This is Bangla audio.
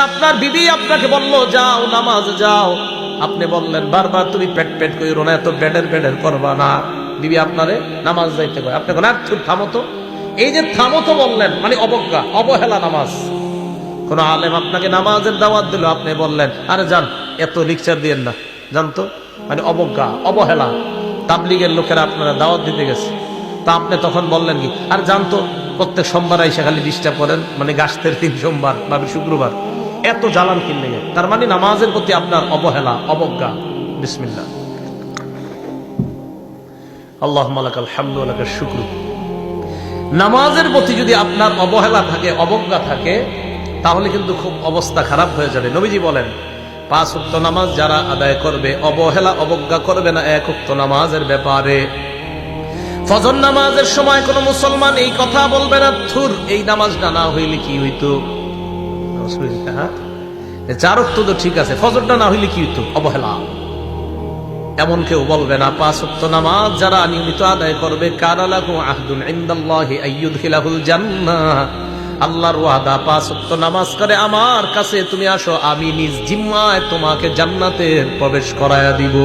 আপনার বিবি আপনাকে বলল, যাও, নামাজ যাও। আপনি বললেন, বারবার তুমি পেট পেট কইরো না, এত বেডের বেডের করবা না। বিবি আপনারে নামাজ যাইতে কয়। আপনি কোন থামো তো। এই যে থামো তো বললেন মানে অবজ্ঞা, অবহেলা নামাজ। কোন আলেম আপনাকে নামাজের দাওয়াত দিল, আপনি বললেন, আরে যান, এত লেকচার দিয়েন না। জানতো মানে অবজ্ঞা, অবহেলা। তাবলিগের লোকেরা আপনারা দাওয়াত দিতে গেছে। তা আপনি তখন বললেন কি, আর জানতো প্রত্যেক সোমবার এসে খালি ডিস্টার্ব করেন মানে গাছের তিন সোমবার, বা শুক্রবার। এত জ্বালান কিনলে তার মানে নামাজের প্রতি আপনার অবহেলা, অবজ্ঞা। বিসমিল্লা আল্লাহ মালাকাল হামদুল্লাহ শুক্র। নামাজের প্রতি যদি আপনার অবহেলা থাকে, অবজ্ঞা থাকে, তাহলে কিন্তু খুব অবস্থা খারাপ হয়ে যাবে। নবীজি বলেন, পাঁচ উক্ত নামাজ যারা আদায় করবে, অবহেলা, অবজ্ঞা করবে না এক উক্ত নামাজের ব্যাপারে। ফজর নামাজের সময় কোন মুসলমান এই কথা বলবে না থুর এই নামাজটা না হইলে কি হইতো? হ্যাঁ? এ তো ঠিক আছে, ফজরটা না হইলে কি হইতো? অবহেলা। এমন কেউ বলবে না, পাঁচ উক্ত নামাজ যারা নিয়মিত আদায় করবে কারালাহু আহদুন ইনদাল্লাহি আইয়ুদখিলাহুল জান্নাহ আল্লাহর ওয়াদা, পাঁচ উক্ত নামাজ করে আমার কাছে তুমি আসো, আমি নিজ জিম্মায় তোমাকে জান্নাতে প্রবেশ করায়া দিব।